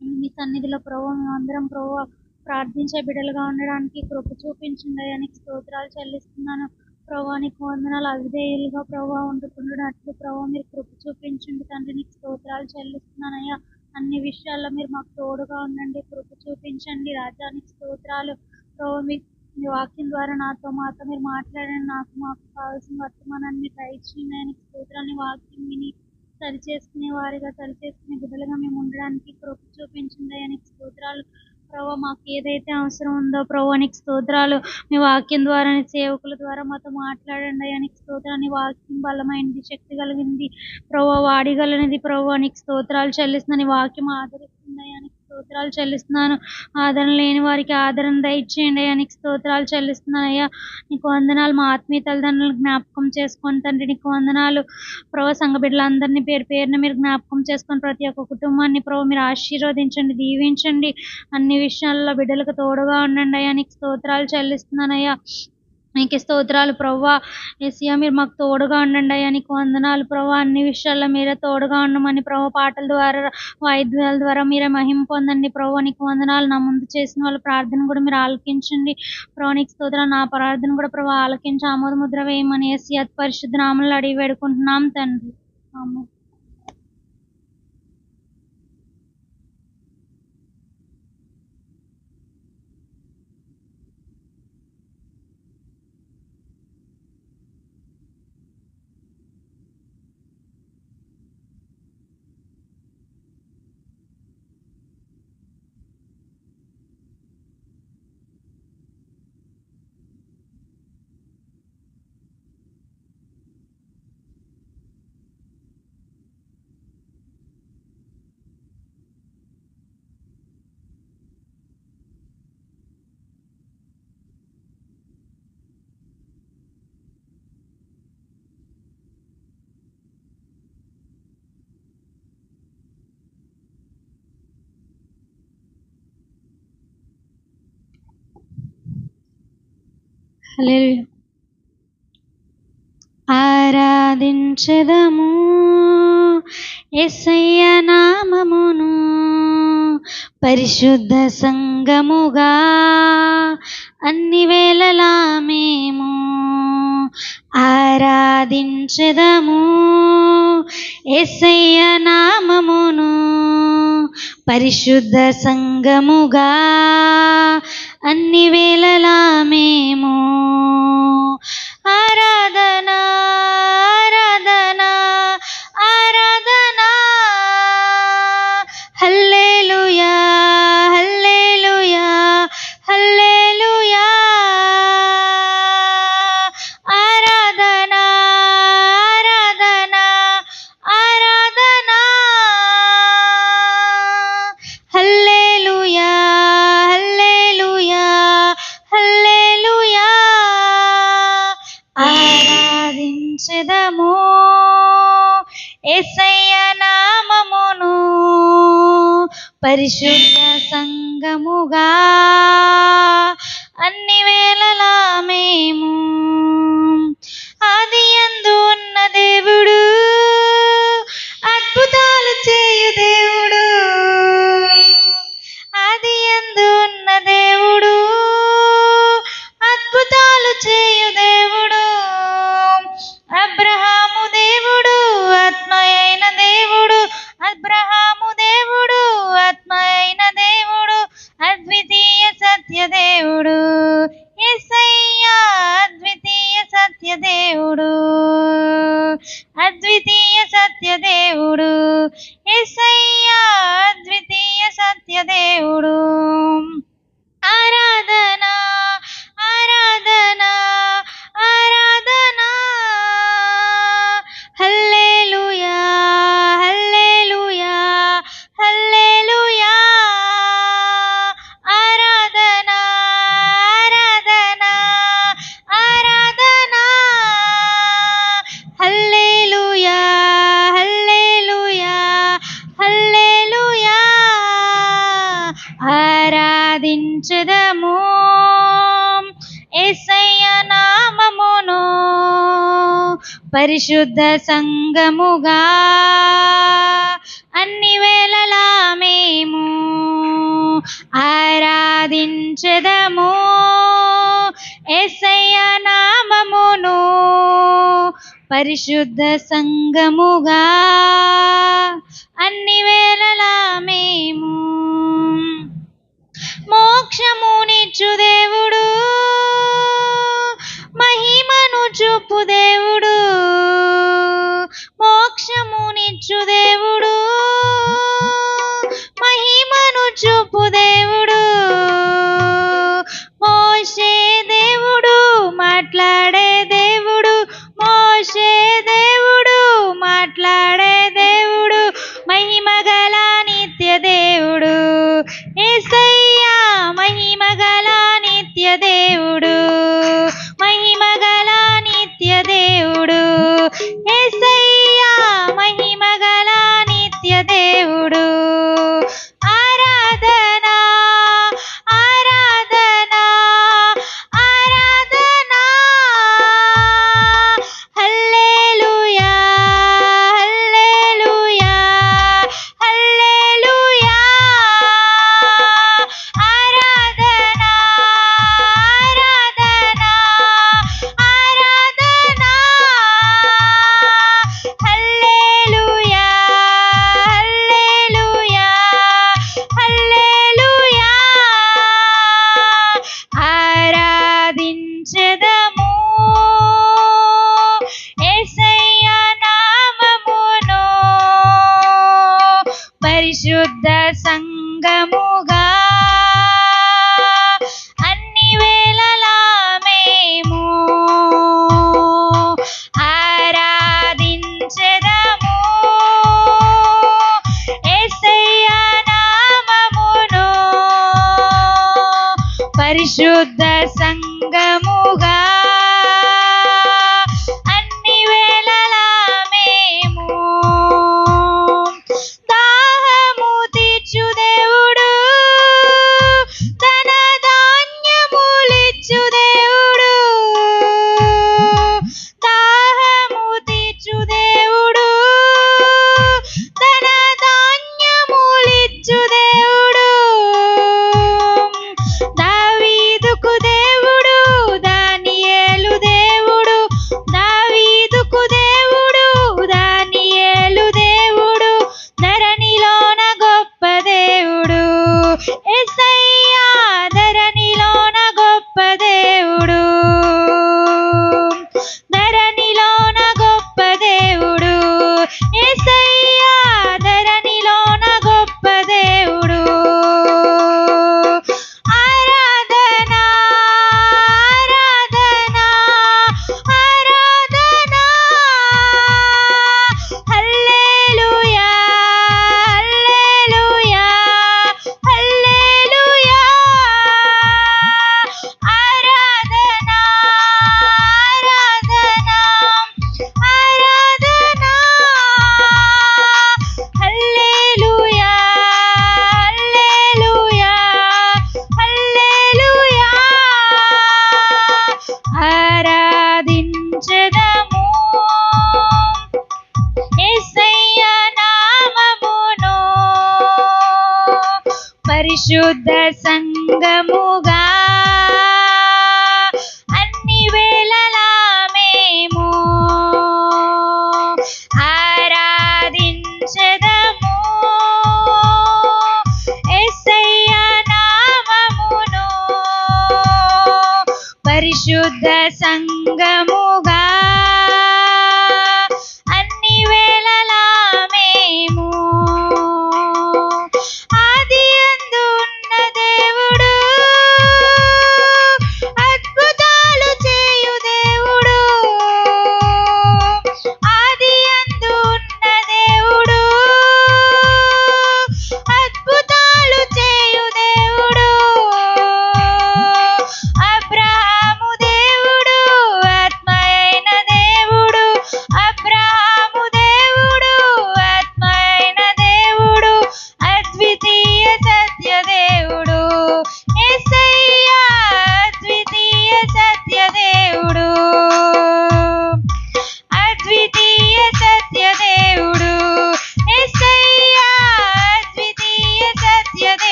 మీ సన్నిధిలో ప్రభు మేమందరం ప్రభు ప్రార్థించే బిడ్డలుగా ఉండడానికి కృప చూపించండి అయ్యా నీకు స్తోత్రాలు చెల్లిస్తున్నాను. ప్రభా నీకు వందనాలు. అవిధేయులుగా ప్రభా ఉండుకుంటున్నట్లు ప్రభా మీరు కృప చూపించండి తండ్రి. నీకు స్తోత్రాలు చెల్లిస్తున్నానయ్యా అన్ని విషయాల్లో మీరు మాకు తోడుగా ఉండండి కృప చూపించండి. రాజానికి స్తోత్రాలు. ప్రభు మీ మీ వాక్యం ద్వారా నాతో మాతో మీరు మాట్లాడండి. నాకు మాకు కావాల్సిన వర్తమానాన్ని మీరు దయచేయండి. ఆయనకి స్తోత్రాన్ని వాక్యం విని సరి చేసుకునే వారిగా సరి చేసుకునే బిడ్డలుగా మేము ఉండడానికి కృప చూపించండి ఆయనకి స్తోత్రాలు. ప్రభా మాకు ఏదైతే అవసరం ఉందో ప్రభా నీకు స్తోత్రాలు. మీ వాక్యం ద్వారా సేవకుల ద్వారా మాతో మాట్లాడండి అయ్యా నీకు స్తోత్రాన్ని వాక్యం బలమైనది శక్తి కలిగింది. ప్రభా వాడిగలనిది ప్రభా నీకు స్తోత్రాలు చెల్లిస్తుందని వాక్యం ఆదరిస్తుంది స్తోత్రాలు చెల్లిస్తున్నాను. ఆదరణ లేని వారికి ఆదరణ దయచేయండి అయ్యా. నీకు స్తోత్రాలు చెల్లిస్తున్నాను అయ్యా. నీకు వందనాలు. మా ఆత్మీయ తల్లిదండ్రులు జ్ఞాపకం చేసుకొని తండ్రి నీకు వందనాలు. ప్రభు సంఘ బిడ్డలందరినీ పేరు పేరున మీరు జ్ఞాపకం చేసుకొని ప్రతి ఒక్క కుటుంబాన్ని ప్రభు మీరు ఆశీర్వదించండి దీవించండి. అన్ని విషయాల్లో బిడ్డలకు తోడుగా ఉండండి అయ్యా. నీకు స్తోత్రాలు చెల్లిస్తున్నానయ్యా నీకు స్తోత్రాలు ప్రవ్వా. ఏసియా మీరు మాకు తోడుగా ఉండండి అయ్యా. నీకు వందనాలు ప్రవ్వా. అన్ని విషయాల్లో మీరే తోడుగా ఉండమని ప్రభు పాటల ద్వారా వాయిద్యాల ద్వారా మీరే మహిమ పొందండి ప్రభు నీకు వందనాలు. నా ముందు చేసిన వాళ్ళ ప్రార్థన కూడా మీరు ఆలకించండి. ప్రభు నీకు స్తోత్రాలు. నా ప్రార్థన కూడా ప్రభు ఆలకించి ఆమోద ముద్ర వేయమని ఏసీ అతి పరిశుద్ధ నామంలో అడిగి వేడుకుంటున్నాం తండ్రి. ఆమేన్. హల్లెలూయా. ఆరాధించదము ఎస్సయ్య నామమును పరిశుద్ధ సంగముగా అన్ని వేళలా మేము ఆరాధించదము ఎస్సయ్య నామమును పరిశుద్ధ సంగముగా అన్ని వేళలా మేము పరిశుద్ధ సంగముగా అన్ని వేళలా మేము ఆరాధించదము. ఎస్ఐ నామమును పరిశుద్ధ शुद्ध सङ्गमु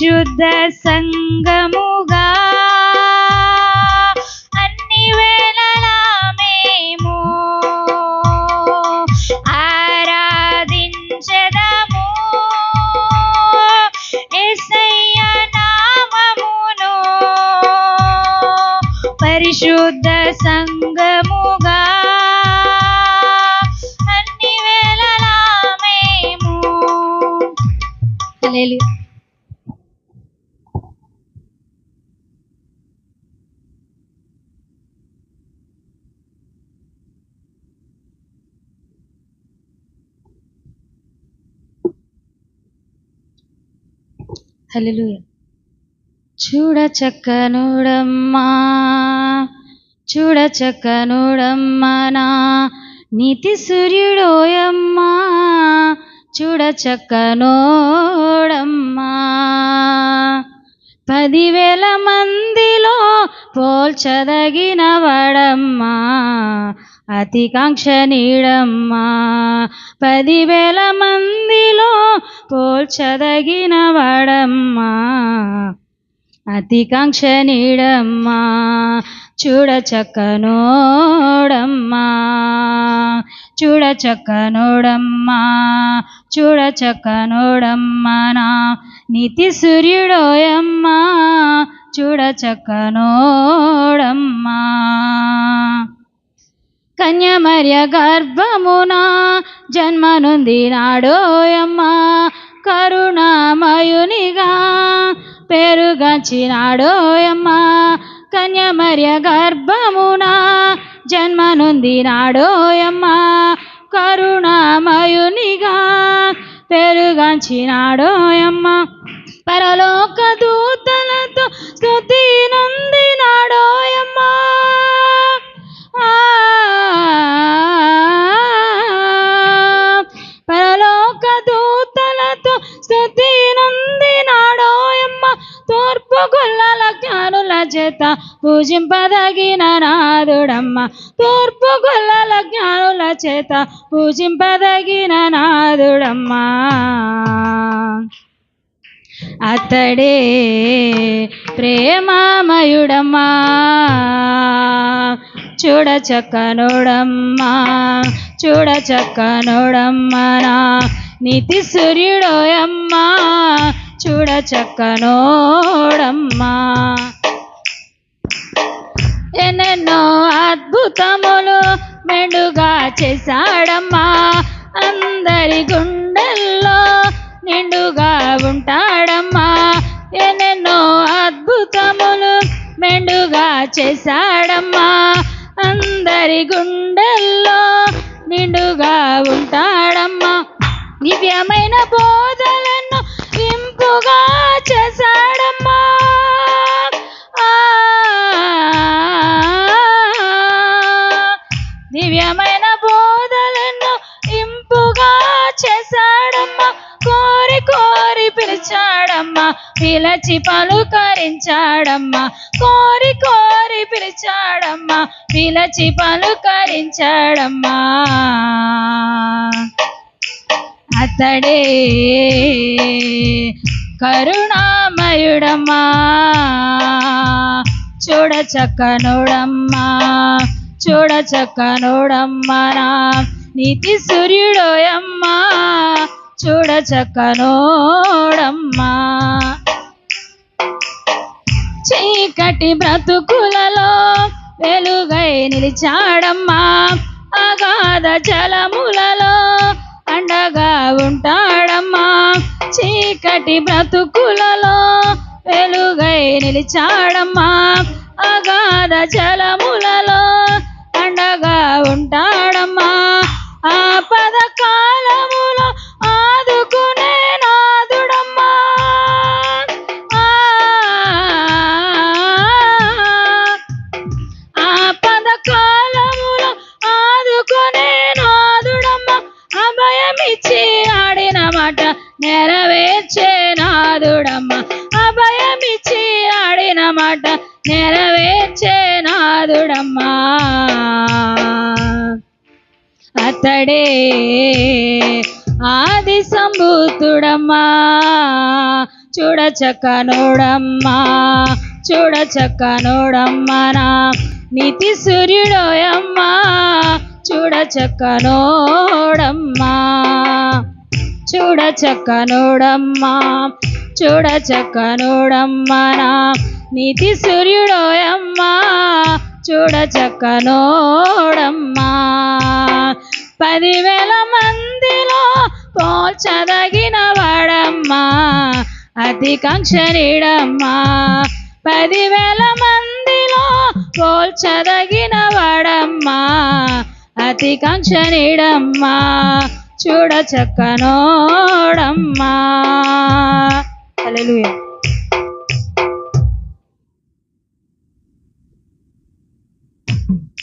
పరిశుద్ధ సంగముగా హల్లెలూయా. చూడ చక్కనుడమ్మా చూడ చక్కనుడమ్మా నా నీతి సూర్యుడోయమ్మా చూడ చక్కనోడమ్మా పదివేల మందిలో పోల్చదగిన వడమ్మా అతి కాంక్షణీడమ్మా పదివేల మందిలో పోల్చదగిన వాడమ్మా అతి కాంక్షణీడమ్మా చూడ చూడచక్కనోడమ్మా. చూడచక్కనోడమ్మా చూడ నా నీతి సూర్యుడోయమ్మా. చూడచక్కనోడమ్మా. కన్యమర్య గర్భమున జన్మనుందినాడోయమ్మా కరుణామయునిగా పెరుగంచినాడోయమ్మా కన్యమర్య గర్భమున జన్మనుందినాడోయమ్మా కరుణామయునిగా పెరుగంచినాడోయమ్మా పరలోక దూతలతో స్థుతి నందినాడోయమ్మా పరలోక దూతలతో స్తుతి నందినాడోయమ్మ తూర్పు గుల్లల జ్ఞానుల చేత పూజింపదగిన నాదుడమ్మ తూర్పు గుల్లల జ్ఞానుల చేత పూజింపదగిన నాదుడమ్మా అతడే ప్రేమామయుడమ్మా. చూడ చక్కనోడమ్మా చూడ చక్కనోడమ్మా నీతి సూర్యుడోయమ్మా చూడ చక్కనోడమ్మా ఎన్నెన్నో అద్భుతములు మెండుగా చేశాడమ్మా. అందరి గుండెల్లో నిండుగా ఉంటాడమ్మా. ఎన్నెన్నో అద్భుతములు మెండుగా చేశాడమ్మా. అందరి గుండెల్లో నిండుగా ఉంటాడమ్మా. దివ్యమైన బోధలే పిలిచాడమ్మా పిలచి పలుకరించాడమ్మా కోరి కోరి పిలిచాడమ్మా పిలచి పలుకరించాడమ్మా. అతడే కరుణామయుడమ్మా చూడ చక్కనోడమ్మా చూడ చక్కనోడమ్మా నా నీతి సూర్యుడోయమ్మా. చూడచక్కనోడమ్మా చీకటి బ్రతుకులలో వెలుగై నిలిచాడమ్మా. అగాధ జలములలో అండగా ఉంటాడమ్మా. చీకటి బ్రతుకులలో వెలుగై నిలిచాడమ్మా. అగాధ జలములలో అండగా ఉంటాడు చూడచక్కనుడమ్మా చూడచక్కనుడమ్మా చూడ నా నీతి సూర్యుడోయమ్మా చూడచక్కనోడమ్మా చూడచక్కనుడమ్మా చూడచక్కనుడమ్మా నా నీతి సూర్యుడోయమ్మా చూడచక్కనోడమ్మా పదివేల మందిలో పోల్చదగిన వాడమ్మా. అతి కంక్షణీడమ్మా పదివేల మందిలో పోల్చదగిన వాడమ్మా అతి కంక్షణీడమ్మా చూడ చక్కనోడమ్మా